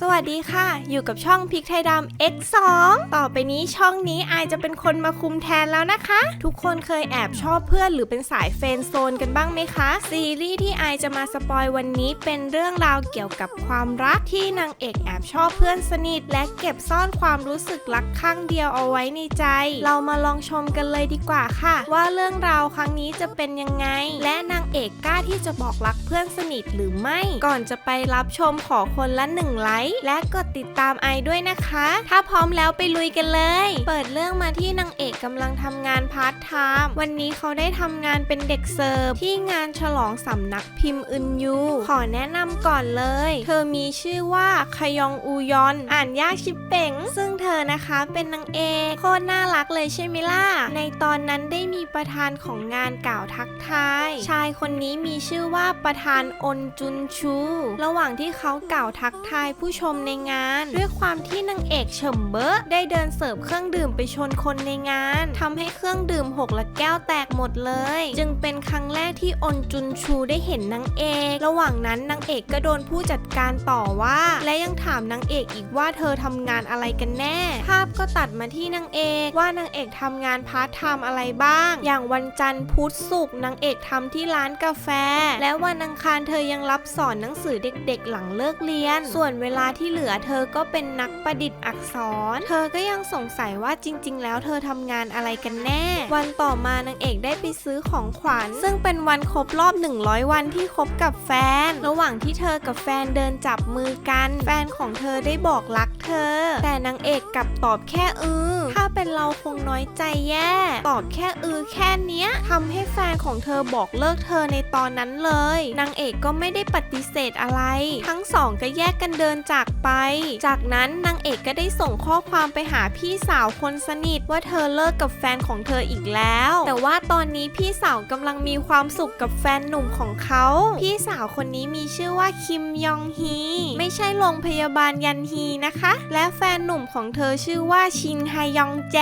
สวัสดีค่ะ อยู่กับช่องพริกไทยดำ X2 ต่อไปนี้ช่องนี้อายจะเป็นคนมาคุมแทนแล้วนะคะ ทุกคนเคยแอบชอบเพื่อนหรือเป็นสายเฟนโซนกันบ้างไหมคะ ซีรีส์ที่อายจะมาสปอยวันนี้เป็นเรื่องราวเกี่ยวกับความรักที่นางเอกแอบชอบเพื่อนสนิท และเก็บซ่อนความรู้สึกรักข้างเดียวเอาไว้ในใจ เรามาลองชมกันเลยดีกว่าค่ะ ว่าเรื่องราวครั้งนี้จะเป็นยังไง และนางเอกกล้าที่จะบอกรักเพื่อนสนิทหรือไม่ ก่อนจะไปรับชมขอคนละหนึ่งไลค์และกดติดตามไอด้วยนะคะ ถ้าพร้อมแล้วไปลุยกันเลย เปิดเรื่องมาที่นางเอกกำลังทำงานพาร์ทไทม์วันนี้เขาได้ทำงานเป็นเด็กเสิร์ฟที่งานฉลองสำนักพิมพ์อึนยูขอแนะนำก่อนเลย เธอมีชื่อว่าคยองอูยอน อ่านยากชิบเป่งซึ่งเธอนะคะเป็นนางเอกโคตรน่ารักเลยใช่ไหมล่ะ ในตอนนั้นได้มีประธานของงานกล่าวทักทาย ชายคนนี้มีชื่อว่าประธานอนจุนชู ระหว่างที่เขากล่าวทักทายผู้ชมในงาน ด้วยความที่นางเอกเฉิมเบอะได้เดินเสิร์ฟเครื่องดื่มไปชนคนในงานทำให้เครื่องดื่มหกละแก้วแตกหมดเลย จึงเป็นครั้งแรกที่อนจุนชูได้เห็นนางเอก ระหว่างนั้นนางเอกก็โดนผู้จัดการต่อว่า และยังถามนางเอกอีกว่าเธอทำงานอะไรกันแน่ ภาพก็ตัดมาที่นางเอกว่านางเอกทำงานพาร์ทไทม์อะไรบ้าง อย่างวันจันทร์พุธศุกร์นางเอกทำที่ร้านกาแฟ และวันอังคารเธอยังรับสอนหนังสือเด็กๆหลังเลิกเรียน ส่วนเวลาที่เหลือเธอก็เป็นนักประดิษฐ์อักษร เธอก็ยังสงสัยว่าจริง ๆ แล้วเธอทำงานอะไรกันแน่ วันต่อมานางเอกได้ไปซื้อของขวัญ ซึ่งเป็นวันครบรอบ 100 วันที่คบกับแฟน ระหว่างที่เธอกับแฟนเดินจับมือกัน แฟนของเธอได้บอกรักเธอ แต่นางเอกกลับตอบแค่อือถ เป็นเราคงน้อยใจแย่ ตอบแค่อือแค่เนี้ยทำให้แฟนของเธอบอกเลิกเธอในตอนนั้นเลย นางเอกก็ไม่ได้ปฏิเสธอะไร ทั้งสองก็แยกกันเดินจากไป จากนั้นนางเอกก็ได้ส่งข้อความไปหาพี่สาวคนสนิทว่าเธอเลิกกับแฟนของเธออีกแล้ว แต่ว่าตอนนี้พี่สาวกำลังมีความสุขกับแฟนหนุ่มของเขา พี่สาวคนนี้มีชื่อว่าคิมยองฮี ไม่ใช่โรงพยาบาลยันฮีนะคะ และแฟนหนุ่มของเธอชื่อว่าชินไฮยองแจ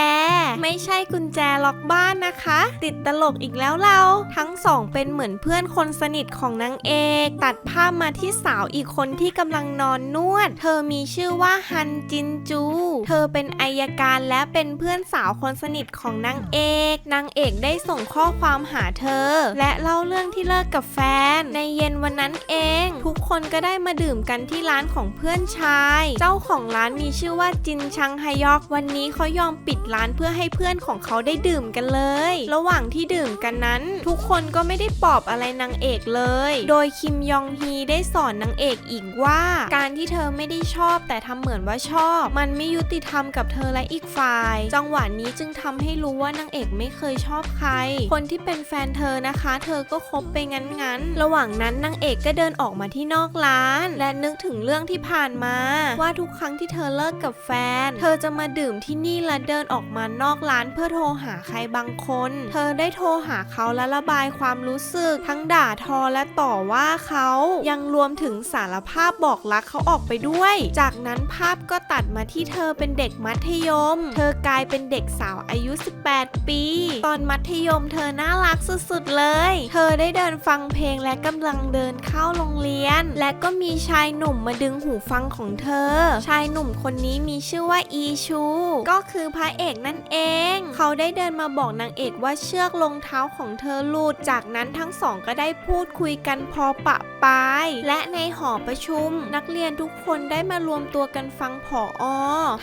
ไม่ใช่กุญแจล็อกบ้านนะคะ ติดตลกอีกแล้วเราทั้งสองเป็นเหมือนเพื่อนคนสนิทของนางเอก ตัดภาพมาที่สาวอีกคนที่กำลังนอนนวด เธอมีชื่อว่าฮันจินจู เธอเป็นอายการและเป็นเพื่อนสาวคนสนิทของนางเอกนางเอกได้ส่งข้อความหาเธอ และเล่าเรื่องที่เลิกกับแฟน ในเย็นวันนั้นเอง ทุกคนก็ได้มาดื่มกันที่ร้านของเพื่อนชาย เจ้าของร้านมีชื่อว่าจินชังฮยอกวันนี้เขายอมปิดร้านเพื่อให้เพื่อนของเขาได้ดื่มกันเลย ระหว่างที่ดื่มกันนั้น ทุกคนก็ไม่ได้ปอบอะไรนางเอกเลย โดยคิมยองฮีได้สอนนางเอกอีกว่า การที่เธอไม่ได้ชอบแต่ทำเหมือนว่าชอบ มันไม่ยุติธรรมกับเธอและอีกฝ่าย จังหวะนี้จึงทำให้รู้ว่านางเอกไม่เคยชอบใคร คนที่เป็นแฟนเธอนะคะ เธอก็คบไปงั้นๆ ระหว่างนั้นนางเอกก็เดินออกมาที่นอกร้าน และนึกถึงเรื่องที่ผ่านมา ว่าทุกครั้งที่เธอเลิกกับแฟน เธอจะมาดื่มที่นี่ละเดินออกมานอกร้านเพื่อโทรหาใครบางคน เธอได้โทรหาเขาและระบายความรู้สึก ทั้งด่าทอและต่อว่าเขายังรวมถึงสารภาพบอกรักเขาออกไปด้วย จากนั้นภาพก็ตัดมาที่เธอเป็นเด็กมัธยม เธอกลายเป็นเด็กสาวอายุ 18 ปี ตอนมัธยมเธอน่ารักสุดๆเลย เธอได้เดินฟังเพลงและกำลังเดินเข้าโรงเรียน และก็มีชายหนุ่มมาดึงหูฟังของเธอ ชายหนุ่มคนนี้มีชื่อว่าอีชู ก็คือพระเอกนั่นเอง เขาได้เดินมาบอกนางเอกว่าเชือกรองเท้าของเธอหลุด จากนั้นทั้งสองก็ได้พูดคุยกันพอปะปาย และในหอประชุม นักเรียนทุกคนได้มารวมตัวกันฟังผออ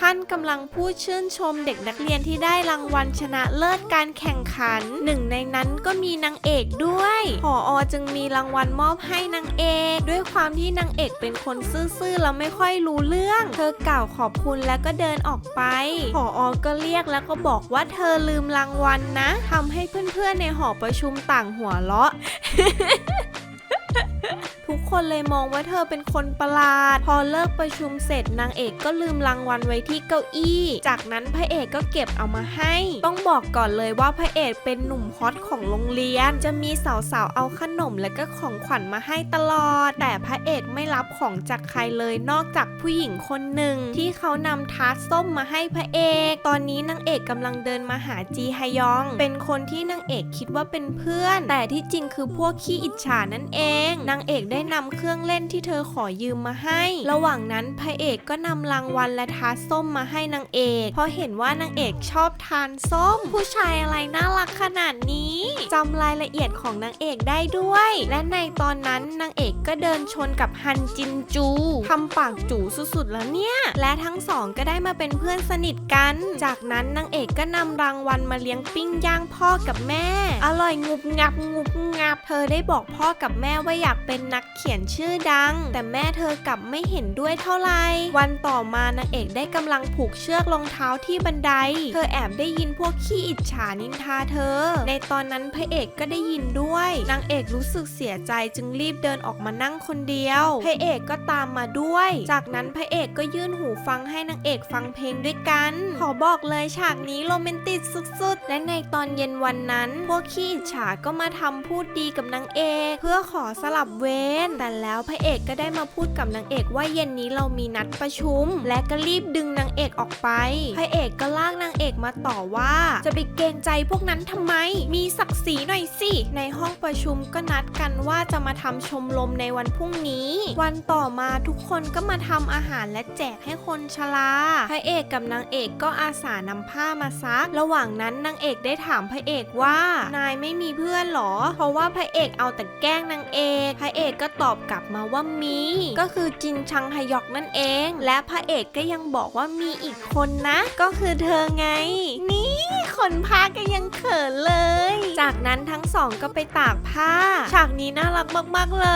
ท่านกำลังพูดชื่นชมเด็กนักเรียนที่ได้รางวัลชนะเลิศการแข่งขัน หนึ่งในนั้นก็มีนางเอกด้วยผออจึงมีรางวัลมอบให้นางเอก ด้วยความที่นางเอกเป็นคนซื่อๆแล้วไม่ค่อยรู้เรื่อง เธอกล่าวขอบคุณแล้วก็เดินออกไปผออก็เรียกแล้วก็บอกว่าเธอลืมรางวัลนะทำให้เพื่อนๆในหอประชุมต่างหัวเราะ คนเลยมองว่าเธอเป็นคนประหลาด พอเลิกประชุมเสร็จนางเอกก็ลืมรางวัลไว้ที่เก้าอี้ จากนั้นพระเอกก็เก็บเอามาให้ ต้องบอกก่อนเลยว่าพระเอกเป็นหนุ่มฮอตของโรงเรียน จะมีสาวๆเอาขนมและก็ของขวัญมาให้ตลอด แต่พระเอกไม่รับของจากใครเลยนอกจากผู้หญิงคนหนึ่ง ที่เขานำทาร์ตส้มมาให้พระเอก ตอนนี้นางเอกกำลังเดินมาหาจีฮยอง เป็นคนที่นางเอกคิดว่าเป็นเพื่อน แต่ที่จริงคือพวกขี้อิจฉานั่นเอง นางเอกได้นำเครื่องเล่นที่เธอขอยืมมาให้ ระหว่างนั้นพระเอกก็นำรางวัลและทาส้มมาให้นางเอกเพราะเห็นว่านางเอกชอบทานส้ม ผู้ชายอะไรน่ารักขนาดนี้จำรายละเอียดของนางเอกได้ด้วย และในตอนนั้นนางเอกก็เดินชนกับฮันจินจูทำปากจูสุดๆแล้วเนี่ย และทั้งสองก็ได้มาเป็นเพื่อนสนิทกัน จากนั้นนางเอกก็นำรางวัลมาเลี้ยงปิ้งย่างพ่อกับแม่ อร่อยงุบงับงุบงับ เธอได้บอกพ่อกับแม่ว่าอยากเป็นนักเขียนชื่อดัง แต่แม่เธอกลับไม่เห็นด้วยเท่าไหร่วันต่อมานางเอกได้กำลังผูกเชือกรองเท้าที่บันได เธอแอบได้ยินพวกขี้อิจฉานินทาเธอ ในตอนนั้นพระเอกก็ได้ยินด้วย นางเอกรู้สึกเสียใจจึงรีบเดินออกมานั่งคนเดียว พระเอกก็ตามมาด้วย จากนั้นพระเอกก็ยื่นหูฟังให้นางเอกฟังเพลงด้วยกัน ขอบอกเลยฉากนี้โรแมนติกสุดๆ และในตอนเย็นวันนั้น พวกขี้อิจฉาก็มาทำพูดดีกับนางเอก เพื่อขอสลับเวรแต่แล้ว พระเอกก็ได้มาพูดกับนางเอกว่าเย็นนี้เรามีนัดประชุม และก็รีบดึงนางเอกออกไป พระเอกก็ลากนางเอกมาต่อว่า จะไปเกรงใจพวกนั้นทำไม มีศักดิ์ศรีหน่อยสิ ในห้องประชุมก็นัดกันว่าจะมาทำชมรมในวันพรุ่งนี้ วันต่อมาทุกคนก็มาทำอาหารและแจกให้คนชราพระเอกกับนางเอกก็อาสานำผ้ามาซัก ระหว่างนั้นนางเอกได้ถามพระเอกว่า นายไม่มีเพื่อนหรอ เพราะว่าพระเอกเอาแต่แกล้งนางเอก พระเอกก็ตอบกลับมาว่ามี ก็คือจินชังฮยอกนั่นเอง และพระเอกก็ยังบอกว่ามีอีกคนนะ ก็คือเธอไง นี่คนพากก็ยังเขินเลย จากนั้นทั้งสองก็ไปตากผ้า ฉากนี้น่ารักมากๆเล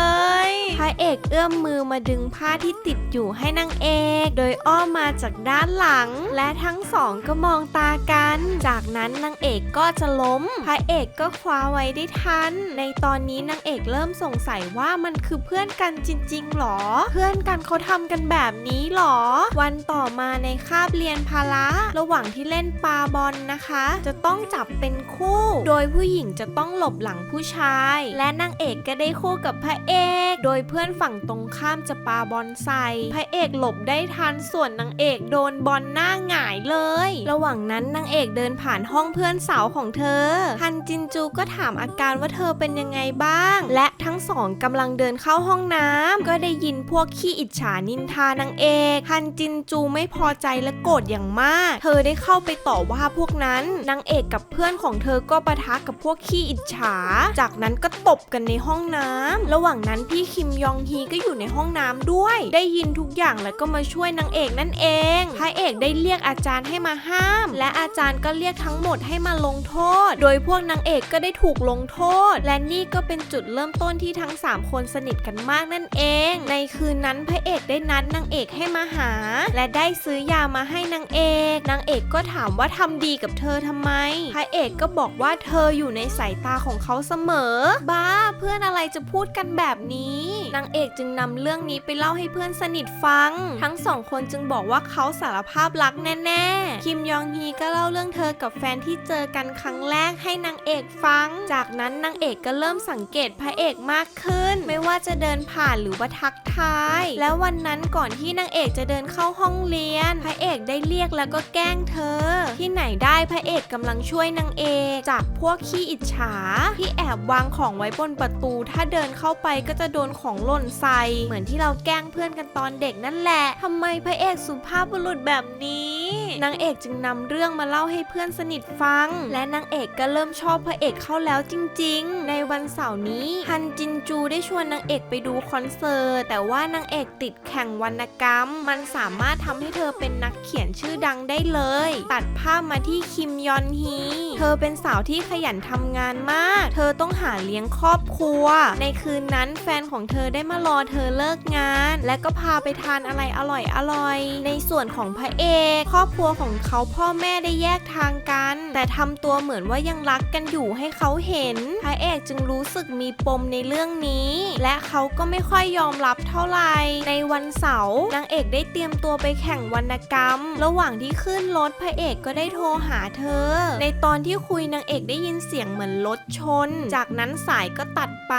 ย พระเอกเอื้อมมือมาดึงผ้าที่ติดอยู่ให้นางเอก โดยอ้อมมาจากด้านหลัง และทั้งสองก็มองตากัน จากนั้นนางเอกก็จะล้ม พระเอกก็คว้าไว้ได้ทัน ในตอนนี้นางเอกเริ่มสงสัยว่ามันคือเพื่อนกันจริงๆหรอ เพื่อนกันเขาทำกันแบบนี้หรอ วันต่อมาในคาบเรียนพละระหว่างที่เล่นปาบอลนะคะ จะต้องจับเป็นคู่ โดยผู้หญิงจะต้องหลบหลังผู้ชาย และนางเอกก็ได้คู่กับพระเอก โดยเพื่อนฝั่งตรงข้ามจะปาบอลใส่พระเอกหลบได้ทันส่วนนางเอกโดนบอลหน้าหงายเลย ระหว่างนั้นนางเอกเดินผ่านห้องเพื่อนสาวของเธอฮันจินจูก็ถามอาการว่าเธอเป็นยังไงบ้าง และทั้งสองกำลังเดินเข้าข้าห้องน้ำก็ได้ยินพวกขี้อิจฉานินทานางเอกฮันจินจูไม่พอใจและโกรธอย่างมาก เธอได้เข้าไปต่อว่าพวกนั้นนางเอกกับเพื่อนของเธอก็ปะทะกับพวกขี้อิจฉา จากนั้นก็ตบกันในห้องน้ำระหว่างนั้นพี่คิมยองฮีก็อยู่ในห้องน้ำด้วย ได้ยินทุกอย่างแล้วก็มาช่วยนางเอกนั่นเองพระเอกได้เรียกอาจารย์ให้มาห้าม และอาจารย์ก็เรียกทั้งหมดให้มาลงโทษ โดยพวกนางเอกก็ได้ถูกลงโทษ และนี่ก็เป็นจุดเริ่มต้นที่ทั้ง 3 คนสนิทกันมากนั่นเอง ในคืนนั้นพระเอกได้นัดนางเอกให้มาหา และได้ซื้อยามาให้นางเอก นางเอกก็ถามว่าทำดีกับเธอทำไม พระเอกก็บอกว่าเธออยู่ในสายตาของเขาเสมอ บ้าเพื่อนอะไรจะพูดกันแบบนี้ นางเอกจึงนำเรื่องนี้ไปเล่าให้เพื่อนสนิทฟัง ทั้งสองคนจึงบอกว่าเขาสารภาพรักแน่ๆ คิมยองฮีก็เล่าเรื่องเธอกับแฟนที่เจอกันครั้งแรกให้นางเอกฟัง จากนั้นนางเอกก็เริ่มสังเกตพระเอกมากขึ้น ไม่ว่าจะเดินผ่านหรือว่าทักทาย แล้ววันนั้นก่อนที่นางเอกจะเดินเข้าห้องเรียน พระเอกได้เรียกแล้วก็แกล้งเธอ ที่ไหนได้พระเอกกำลังช่วยนางเอกจากพวกขี้อิจฉาที่แอบวางของไว้บนประตู ถ้าเดินเข้าไปก็จะโดนของหล่นใส่เหมือนที่เราแกล้งเพื่อนกันตอนเด็กนั่นแหละทำไมพระเอกสุภาพบุรุษแบบนี้นางเอกจึงนำเรื่องมาเล่าให้เพื่อนสนิทฟัง และนางเอกก็เริ่มชอบพระเอกเข้าแล้วจริง ๆ ในวันเสาร์นี้ฮันจินจูได้ชวนนางเอกไปดูคอนเสิร์ตแต่ว่านางเอกติดแข่งวรรณกรรม มันสามารถทำให้เธอเป็นนักเขียนชื่อดังได้เลย ตัดภาพมาที่คิมยอนฮีเธอเป็นสาวที่ขยันทำงานมาก เธอต้องหาเลี้ยงครอบครัว ในคืนนั้นแฟนของเธอได้มารอเธอเลิกงาน และก็พาไปทานอะไรอร่อยอร่อยๆในส่วนของพระเอกครอบครัวของเขาพ่อแม่ได้แยกทางกัน แต่ทำตัวเหมือนว่ายังรักกันอยู่ให้เขาเห็น พระเอกจึงรู้สึกมีปมในเรื่องนี้ และเขาก็ไม่ค่อยยอมรับเท่าไหร่ ในวันเสาร์นางเอกได้เตรียมตัวไปแข่งวรรณกรรม ระหว่างที่ขึ้นรถพระเอกก็ได้โทรหาเธอ ในตอนที่คุยนางเอกได้ยินเสียงเหมือนรถชน จากนั้นสายก็ตัดไป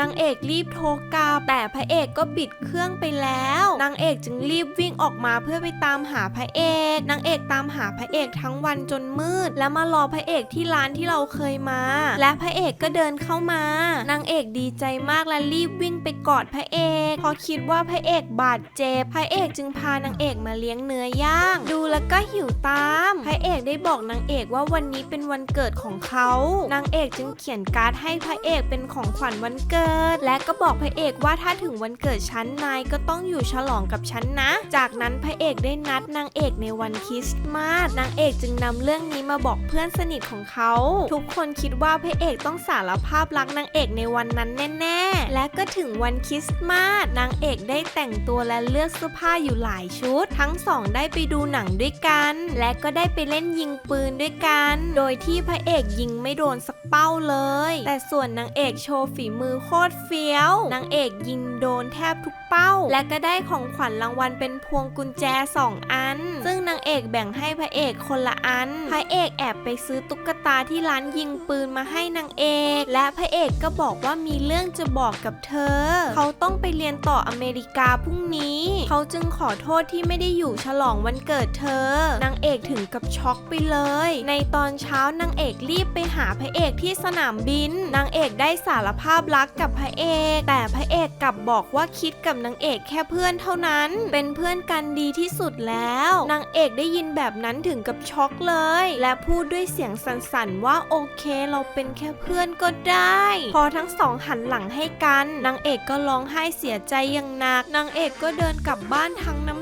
นางเอกรีบโทรกลับแต่พระเอกก็บิดเครื่องไปแล้ว นางเอกจึงรีบวิ่งออกมาเพื่อไปตามหาพระเอก นางเอกตามหาพระเอกทั้งวันจนมืด แล้วมารอพระเอกที่ร้านที่เราเคยมา และพระเอกก็เดินเข้ามา นางเอกดีใจมากและรีบวิ่งไปกอดพระเอกเพอคิดว่าพระเอกบาดเจ็บพระเอกจึงพานางเอกมาเลี้ยงเนื้อย่างดูแล้วก็หิวตามพระเอกได้บอกนางเอกว่าวันนี้เป็นวันเกิดของเขานางเอกจึงเขียนการ์ดให้พระเอกเป็นของขวัญวันเกิด และก็บอกพระเอกว่าถ้าถึงวันเกิดฉันนายก็ต้องอยู่ฉลองกับฉันนะ จากนั้นพระเอกได้นัดนางเอกในวันคริสต์มาส นางเอกจึงนำเรื่องนี้มาบอกเพื่อนสนิทของเขา ทุกคนคิดว่าพระเอกต้องสารภาพรักนางเอกในวันนั้นแน่ ๆ และก็ถึงวันคริสต์มาส นางเอกได้แต่งตัวและเลือกเสื้อผ้าอยู่หลายชุด ทั้งสองได้ไปดูหนังด้วยกัน และก็ได้ไปเล่นยิงปืนด้วยกัน โดยที่พระเอกยิงไม่โดนสักเป้าเลย แต่ส่วนนางเอกโชว์ฝีมือโคตรเฟี้ยว นางเอกยิงโดนแทบทุกเป้า และก็ได้ของขวัญรางวัลเป็นพวงกุญแจสองอัน ซึ่งนางเอกแบ่งให้พระเอกคนละอัน พระเอกแอบไปซื้อตุ๊กตาที่ร้านยิงปืนมาให้นางเอก และพระเอกก็บอกว่ามีเรื่องจะบอกกับเธอ เขาต้องไปเรียนต่ออเมริกาพรุ่งนี้ เขาจึงขอโทษที่ไม่ได้อยู่ฉลองวันเกิดเธอนางเอกถึงกับช็อกไปเลย ในตอนเช้านางเอกรีบไปหาพระเอกที่สนามบิน นางเอกได้สารภาพรักกับพระเอก แต่พระเอกอกกลับบอกว่าคิดกับนางเอกแค่เพื่อนเท่านั้น เป็นเพื่อนกันดีที่สุดแล้ว นางเอกได้ยินแบบนั้นถึงกับช็อกเลย และพูดด้วยเสียงสั่นๆว่าโอเคเราเป็นแค่เพื่อนก็ได้ พอทั้งสองหันหลังให้กัน นางเอกก็ร้องไห้เสียใจอย่างหนัก นางเอกก็เดินกลับบ้านทั้งน้ำ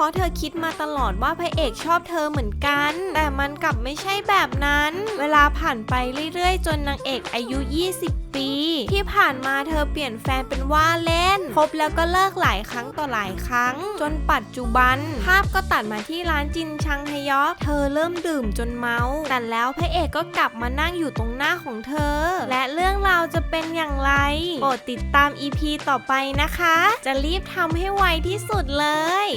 ราะเธอคิดมาตลอดว่าพระเอกชอบเธอเหมือนกัน แต่มันกลับไม่ใช่แบบนั้น เวลาผ่านไปเรื่อยๆ จนนางเอกอายุ 20ปีที่ผ่านมาเธอเปลี่ยนแฟนเป็นว่าเล่นคบแล้วก็เลิกหลายครั้งต่อหลายครั้ง จนปัจจุบัน ภาพก็ตัดมาที่ร้านจินชังฮยอกเธอเริ่มดื่มจนเมาแต่แล้วพระเอกก็กลับมานั่งอยู่ตรงหน้าของเธอ และเรื่องราวจะเป็นอย่างไรโปรดติดตาม EP ต่อไปนะคะ จะรีบทำให้ไวที่สุดเลย